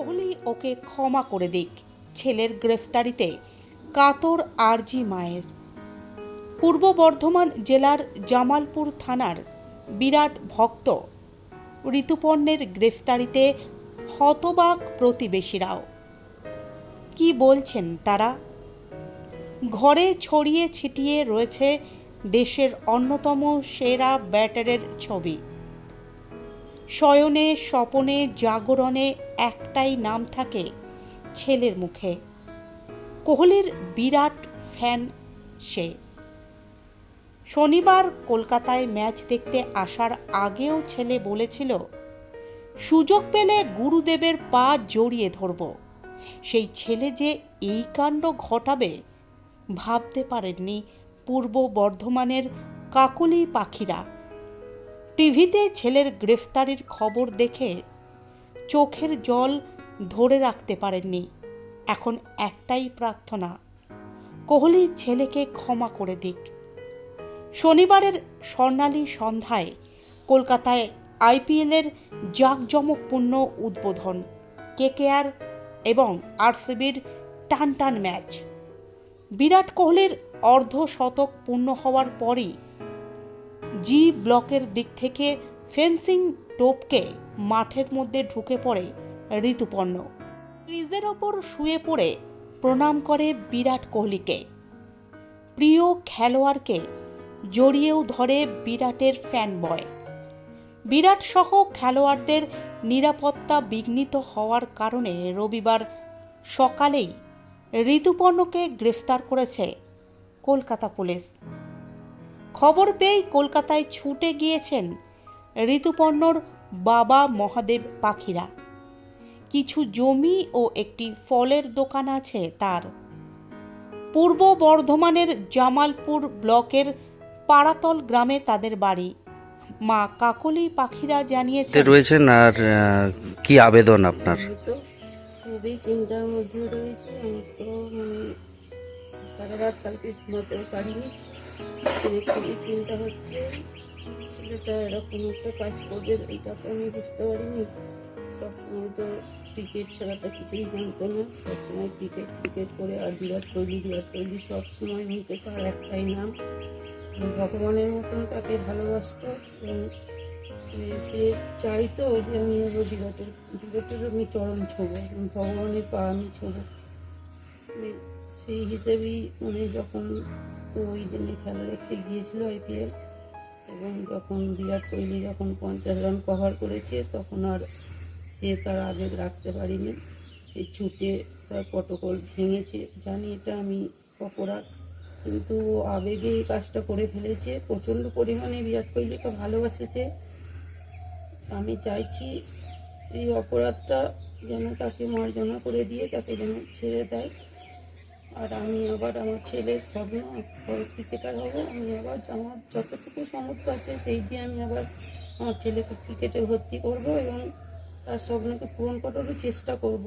কোহলি ওকে ক্ষমা করে দিক। ছেলের গ্রেফতারিতে কাতর আরজি মায়ের। পূর্ব বর্ধমান জেলার জামালপুর থানার বিরাট ভক্ত ঋতুপর্ণের গ্রেফতারিতে হতবাক প্রতিবেশীরাও। কি বলছেন তারা? ঘরে ছড়িয়ে ছিটিয়ে রয়েছে দেশের অন্যতম সেরা ব্যাটারের ছবি। শয়নে, স্বপনে, জাগরণে একটাই নাম থাকে ছেলের মুখে। কোহলির বিরাট ফ্যান সে। শনিবার কলকাতায় ম্যাচ দেখতে আসার আগেও ছেলে বলেছিল, সুযোগ পেলে গুরুদেবের পা জড়িয়ে ধরব। সেই ছেলে যে এই কাণ্ড ঘটাবে ভাবতে পারেননি পূর্ব বর্ধমানের কাকলি পাখিরা। টিভিতে ছেলের গ্রেফতারির খবর দেখে চোখের জল ধরে রাখতে পারেননি। এখন একটাই প্রার্থনা কোহলি ছেলেকে ক্ষমা করে দিক। শনিবারের স্বর্ণালী সন্ধ্যায় কলকাতায় আইপিএলের জাঁকজমকপূর্ণ উদ্বোধন, কেকেআর এবং আরসিবির টান টান ম্যাচ। বিরাট কোহলির অর্ধ শতক পূর্ণ হওয়ার পরই জি ব্লকের দিক থেকে ফেন্সিং টোপকে মাঠের মধ্যে ঢুকে পড়ে ঋতুপর্ণ। ক্রিজের ওপর শুয়ে পড়ে প্রণাম করে বিরাট কোহলিকে। প্রিয় খেলোয়াড়কে জড়িয়েও ধরে বিরাটের ফ্যান বয় বিরাট সহ খেলোয়াড়দের নিরাপত্তা বিঘ্নিত হওয়ার কারণে রবিবার সকালেই ঋতুপর্ণকে গ্রেফতার করেছে কলকাতা পুলিশ। খবর পেয়েই কলকাতায় ছুটে গিয়েছেন ঋতুপর্ণর বাবা মহাদেব পাখিরা। কিছু জমি ও একটি ফলের দোকান আছে তার। পূর্ব বর্ধমানের জামালপুর ব্লকের পাড়াতল গ্রামে তাদের বাড়ি। মা কাকলি পাখিরা তে জানিয়েছেন রয়েছেন আর কি আবেদন আপনার? খুবই চিন্তার মধ্যে রয়েছে। তো মানে সারা রাত কালকে ঘুমাতেও পারিনি। খুবই চিন্তা হচ্ছে। ছেলেটা এরকম একটা কাজ করবে, এটা তো আমি বুঝতে পারিনি। সবসময় তো ক্রিকেট ছাড়া তো কিছুই জানতো না। সবসময় ক্রিকেট ক্রিকেট করে আর বিরাট কোহলি বিরাট কোহলি সবসময় মুখে তার একটাই নাম। ভগবানের মতন তাকে ভালোবাসতো। এবং সে চাইতো যে আমি আবার বিরাটের বিরাটের আমি চরম ছোবো ভগবানের পা আমি ছোবো। মানে সেই হিসেবেই মানে যখন ওই দিনে খেলা দেখতে গিয়েছিল আইপিএল এবং যখন বিরাট কোহলি যখন পঞ্চাশ রান কভার করেছে, তখন আর সে তার আবেগ রাখতে পারিনি। সে ছুটে তার প্রটোকল ভেঙেছে। জানি এটা আমি অপরাধ, কিন্তু আবেগে এই কাজটা করে ফেলেছে। প্রচণ্ড পরিমাণে বিরাট কোহলিকে ভালোবাসে সে। আমি চাইছি এই অপরাধটা যেন তাকে মার্জনা করে দিয়ে তাকে যেন ছেড়ে দেয়। আর আমি আবার আমার ছেলের স্বপ্ন ক্রিকেটার হব। আমি আবার আমার যতটুকু সামর্থ্য আছে সেই দিয়ে আমি আবার আমার ছেলেকে ক্রিকেটে ভর্তি করব এবং তার স্বপ্নকে পূরণ করারও চেষ্টা করব।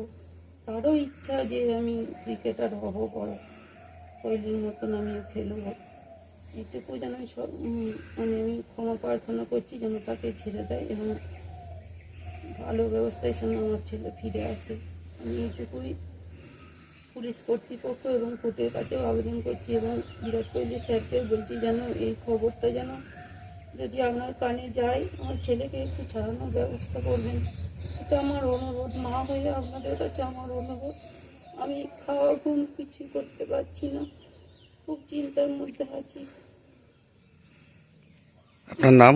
তারও ইচ্ছা যে আমি ক্রিকেটার হব বড়। কোহলির মতন আমিও খেলব। এইটুকু যেন সব মানে আমি ক্ষমা প্রার্থনা করছি যেন তাকে ছেড়ে দেয় এবং ভালো ব্যবস্থায় যেন আমার ছেলে ফিরে আসে। আমি এইটুকুই পুলিশ কর্তৃপক্ষ এবং কোর্টের কাছেও আবেদন করছি এবং বিরাট কোহলি স্যারকে বলছি যেন এই খবরটা যেন যদি আপনার কানে যায় আমার ছেলেকে একটু ছাড়ানোর ব্যবস্থা করবেন। এটা আমার অনুরোধ। মা হয়ে আপনাদের কাছে আমার অনুরোধ। আমি খাওয়া ঘুম কিছুই করতে পারছি না। খুব চিন্তার মধ্যে আছি। আপনার নাম?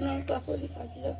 নাম কাকলি কাকিরা